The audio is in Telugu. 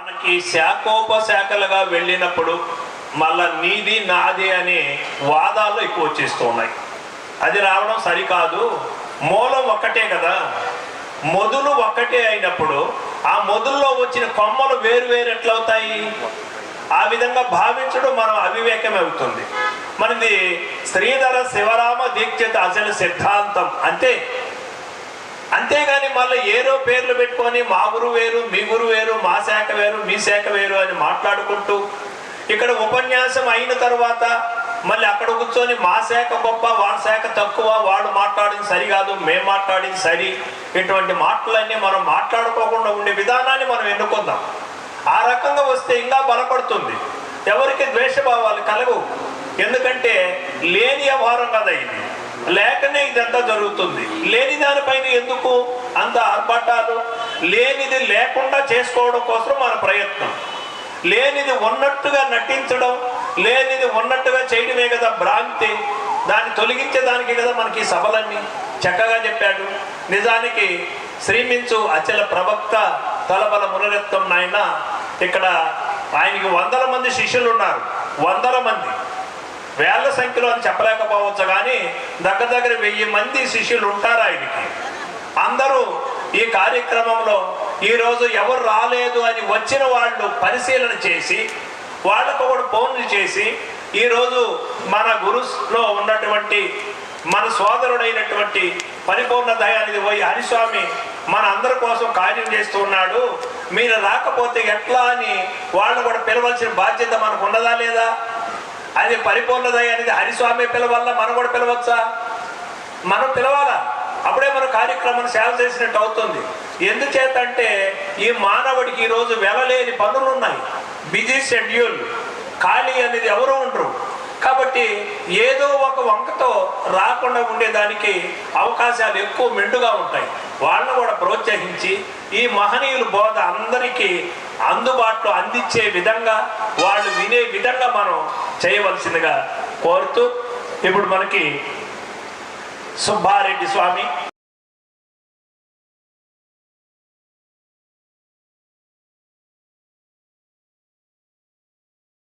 మనకి శాఖోపశాఖలుగా వెళ్ళినప్పుడు మళ్ళా నీది నాది అనే వాదాలు ఎక్కువ వచ్చేస్తూ ఉన్నాయి. అది రావడం సరికాదు. మూలం ఒక్కటే కదా. మొదలు ఒక్కటే అయినప్పుడు ఆ మొదల్లో వచ్చిన కొమ్మలు వేరు వేరు ఎట్లవుతాయి? ఆ విధంగా భావించడం మనం అవివేకం అవుతుంది. మనది శ్రీధర శివరామ దీక్షిత అసలు సిద్ధాంతం. అంతే. అంతేగాని మళ్ళీ ఏరో పేర్లు పెట్టుకొని మా గురు వేరు మీ గురు వేరు మా వేరు మీ శాఖ వేరు అని మాట్లాడుకుంటూ ఇక్కడ ఉపన్యాసం అయిన తర్వాత మళ్ళీ అక్కడ కూర్చొని మా శాఖ గొప్ప వాళ్ళ శాఖ తక్కువ వాడు మాట్లాడింది సరి కాదు మేము మాట్లాడింది సరి. ఇటువంటి మాటలన్నీ మనం మాట్లాడుకోకుండా ఉండే విధానాన్ని మనం ఎన్నుకుందాం. ఆ రకంగా వస్తే ఇంకా బలపడుతుంది. ఎవరికి ద్వేషభావాలు కలవు ఎందుకంటే లేని వ్యవహారం కదా ఇది. లేకనే ఇదంతా జరుగుతుంది. లేని దానిపైన ఎందుకు అంత ఆర్భాటాలు? లేనిది లేకుండా చేసుకోవడం కోసం మన ప్రయత్నం. లేనిది ఉన్నట్టుగా నటించడం లేనిది ఉన్నట్టుగా చేయడమే కదా భ్రాంతి. దాన్ని తొలగించేదానికి కదా మనకి సభలన్నీ. చక్కగా చెప్పాడు. నిజానికి శ్రీమించు అచల ప్రవక్త తలబల మునరెత్తం నాయన ఇక్కడ ఆయనకి వందల మంది శిష్యులు ఉన్నారు. వందల మంది. వేల సంఖ్యలో అని చెప్పలేకపోవచ్చు కానీ దగ్గర దగ్గర వెయ్యి మంది శిష్యులు ఉంటారు ఆయనకి అందరూ ఈ కార్యక్రమంలో ఈరోజు ఎవరు రాలేదు అని వచ్చిన వాళ్ళు పరిశీలన చేసి వాళ్ళకు కూడా ఫోన్లు చేసి ఈరోజు మన గురులో ఉన్నటువంటి మన సోదరుడైనటువంటి పరిపూర్ణ దయానిధి పోయి హరిస్వామి మన అందరి కోసం కార్యం చేస్తూ ఉన్నాడు. మీరు రాకపోతే ఎట్లా అని వాళ్ళు కూడా పిలవలసిన బాధ్యత మనకు ఉన్నదా లేదా? అది పరిపూర్ణదయ అనేది హరిస్వామి పిలవల్ల మనం కూడా పిలవచ్చా? మనం పిలవాలా? అప్పుడే మన కార్యక్రమం సేవ చేసినట్టు అవుతుంది. ఎందుచేతంటే ఈ మానవుడికి ఈరోజు వెళ్ళలేని పనులు ఉన్నాయి. బిజీ షెడ్యూల్ ఖాళీ అనేది ఎవరు ఉండరు. కాబట్టి ఏదో ఒక వంకతో రాకుండా ఉండేదానికి అవకాశాలు ఎక్కువ మెండుగా ఉంటాయి. వాళ్ళని కూడా ప్రోత్సహించి ఈ మహనీయుల బోధ అందరికీ అందుబాటులో అందించే విధంగా వాళ్ళు వినే విధంగా మనం చేయవలసిందిగా కోరుతూ ఇప్పుడు మనకి సుబ్బారెడ్డి స్వామి